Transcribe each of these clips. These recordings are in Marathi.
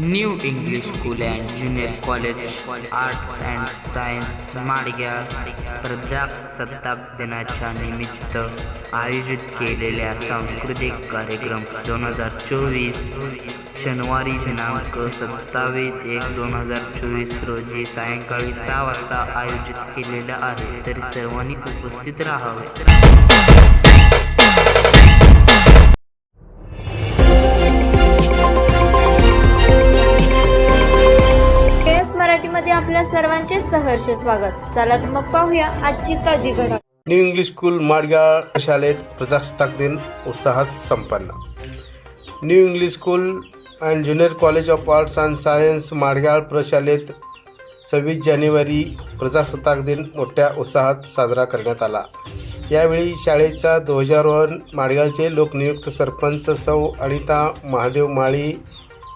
New English school and junior college arts and science Madgyal प्रजासत्ताक दिनाच्या निमित्त आयोजित केलेल्या सांस्कृतिक कार्यक्रम दोन हजार चोवीस शनिवारी दिनांक सत्तावीस एक दोन हजार चोवीस रोजी सायंकाळी सहा वाजता आयोजित केलेला आहे. तरी सर्वांनी उपस्थित राहावे. मध्ये आपल्या सर्वांचे सहर्ष स्वागत. चला तर मग पाहूया आजची ताजी घडा न्यू इंग्लिश स्कूल माडगाव शाळेत प्रजासत्ताक दिन उत्साहात संपन्न. New English school and junior college of arts and science Madgal प्रशालेत सव्वीस जानेवारी प्रजासत्ताक दिन मोठ्या उत्साहात साजरा करण्यात आला. यावेळी शाळेचा ध्वजारोहण माडगाळचे लोकनियुक्त सरपंच सौ अनिता महादेव माळी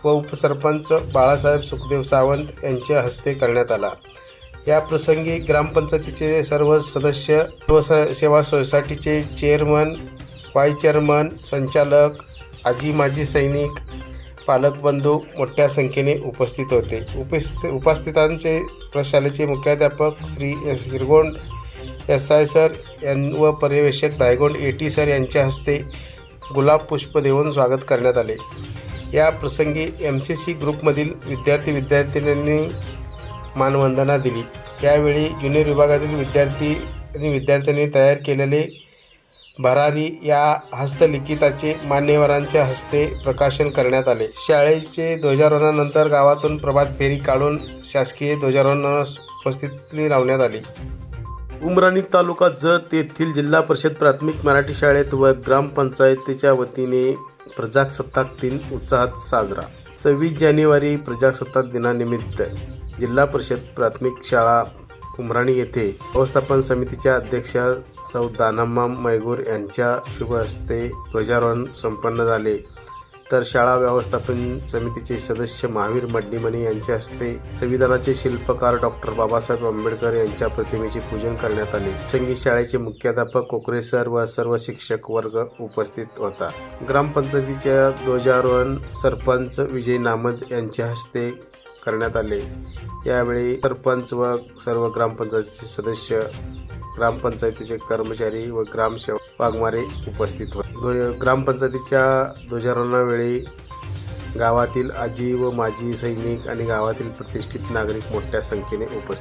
व उपसरपंच बाळासाहेब सुखदेव सावंत यांच्या हस्ते करण्यात आला. या प्रसंगी ग्रामपंचायतीचे सर्व सदस्य सर्व स- सेवा सोसायटीचे चेअरमन वाईस चेअरमन संचालक आजी माजी सैनिक पालकबंधू मोठ्या संख्येने उपस्थित होते. उपस्थित उपस्थितांचे प्रशालेचे मुख्याध्यापक Shri S Hirgond S I sir यां व पर्यवेक्षक दायगोंड एटी सर यांच्या हस्ते गुलाब पुष्प देऊन स्वागत करण्यात आले. या प्रसंगी एम सी सी ग्रुपमधील विद्यार्थी विद्यार्थिनींनी मानवंदना दिली. यावेळी ज्युनियर विभागातील विद्यार्थी आणि विद्यार्थ्यांनी तयार केलेले भरारी या हस्तलिखिताचे मान्यवरांच्या हस्ते प्रकाशन करण्यात आले. शाळेचे ध्वजारोहणानंतर गावातून प्रभात फेरी काढून शासकीय ध्वजारोहणास उपस्थिती लावण्यात आली. उमराणी तालुका जत येथील जिल्हा परिषद प्राथमिक मराठी शाळेत व ग्रामपंचायतीच्या वतीने प्रजासत्ताक दिन उत्साहात साजरा. सव्वीस जानेवारी प्रजासत्ताक दिनानिमित्त जिल्हा परिषद प्राथमिक शाळा उमराणी येथे व्यवस्थापन समितीच्या अध्यक्षा सौ दानम्मा मैगूर यांच्या शुभ हस्ते ध्वजारोहण संपन्न झाले. तर शाळा व्यवस्थापन समितीचे सदस्य महावीर मड्डीमणी यांच्या हस्ते संविधानाचे शिल्पकार डॉक्टर बाबासाहेब आंबेडकर यांच्या प्रतिमेचे पूजन करण्यात आले. संगीत शाळेचे मुख्याध्यापक कोकरे सर व सर्व शिक्षक वर्ग उपस्थित होता. ग्रामपंचायतीच्या ध्वजारोहण सरपंच विजय नामद यांच्या हस्ते करण्यात आले. यावेळी सरपंच व सर्व ग्रामपंचायतीचे सदस्य ग्रामपंचायतीचे कर्मचारी व ग्रामसेवक वाघमारे उपस्थित होते. ग्रामपंचायतीच्या ध्वजारोहणावेळी गावातील आजी व माजी सैनिक आणि गावातील प्रतिष्ठित नागरिक मोठ्या संख्येने उपस्थित